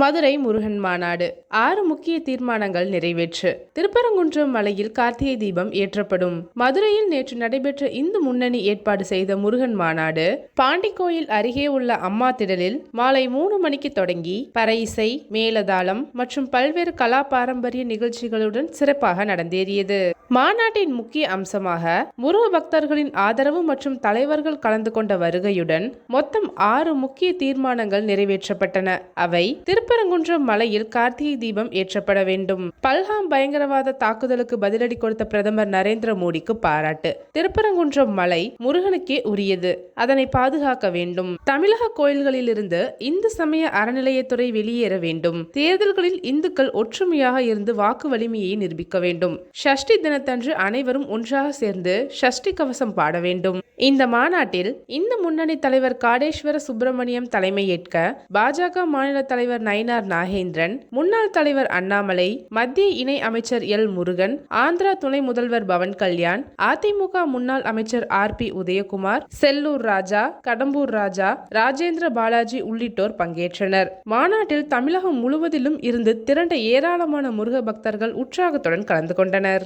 மதுரை முருகன் மாநாடு. ஆறு முக்கிய தீர்மானங்கள் நிறைவேற்று. திருப்பரங்குன்றம் மலையில் கார்த்திகை தீபம் ஏற்றப்படும். மதுரையில் நேற்று நடைபெற்ற இந்து முன்னணி ஏற்பாடு செய்த முருகன் மாநாடு பாண்டிக்கோயில் அருகே உள்ள அம்மா திடலில் மாலை மூணு மணிக்கு தொடங்கி பறையிசை மேலதாளம் மற்றும் பல்வேறு கலா பாரம்பரிய நிகழ்ச்சிகளுடன் சிறப்பாக நடந்தேறியது. மாநாட்டின் முக்கிய அம்சமாக முருக பக்தர்களின் ஆதரவு மற்றும் தலைவர்கள் கலந்து கொண்ட வருகையுடன் மொத்தம் ஆறு முக்கிய தீர்மானங்கள் நிறைவேற்றப்பட்டன. அவை திருப்பரங்குன்றம் மலையில் கார்த்திகை தீபம் ஏற்றப்பட வேண்டும். பல்ஹாம் பயங்கரவாத தாக்குதலுக்கு பதிலடி கொடுத்த பிரதமர் நரேந்திர மோடிக்கு பாராட்டு. திருப்பரங்குன்றம் மலை முருகனுக்கே உரியது. அதனை பாதுகாக்க வேண்டும். தமிழக கோயில்களிலிருந்து இந்து சமய அறநிலையத்துறை வெளியேற வேண்டும். தேர்தல்களில் இந்துக்கள் ஒற்றுமையாக இருந்து வாக்கு வலிமையை நிரூபிக்க வேண்டும். ஷஷ்டி தினத்தன்று அனைவரும் ஒன்றாக சேர்ந்து ஷஷ்டி கவசம் பாட வேண்டும். இந்த மாநாட்டில் இந்து முன்னணி தலைவர் காடேஸ்வர சுப்பிரமணியம் தலைமையேற்க பாஜக மாநில தலைவர் நயினார் நாகேந்திரன் முன்னாள் தலைவர் அண்ணாமலை மத்திய இணை அமைச்சர் எல். முருகன் ஆந்திரா துணை முதல்வர் பவன் கல்யாண் அதிமுக முன்னாள் அமைச்சர் ஆர். பி. உதயகுமார் செல்லூர் ராஜா கடம்பூர் ராஜா ராஜேந்திர பாலாஜி உள்ளிட்டோர் பங்கேற்றனர். மாநாட்டில் தமிழகம் முழுவதிலும் இருந்து திரண்ட ஏராளமான முருக பக்தர்கள் உற்சாகத்துடன் கலந்து கொண்டனர்.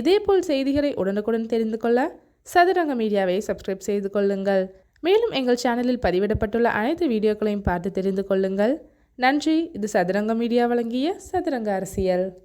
இதேபோல் செய்திகளை உடனுக்குடன் தெரிந்து கொள்ள சதுரங்க மீடியாவை சப்ஸ்கிரைப் செய்து கொள்ளுங்கள். மேலும் எங்கள் சேனலில் பதிவிடப்பட்டுள்ள அனைத்து வீடியோக்களையும் பார்த்து தெரிந்து கொள்ளுங்கள். நன்றி. இது சதுரங்க மீடியா வழங்கிய சதுரங்க அரசியல்.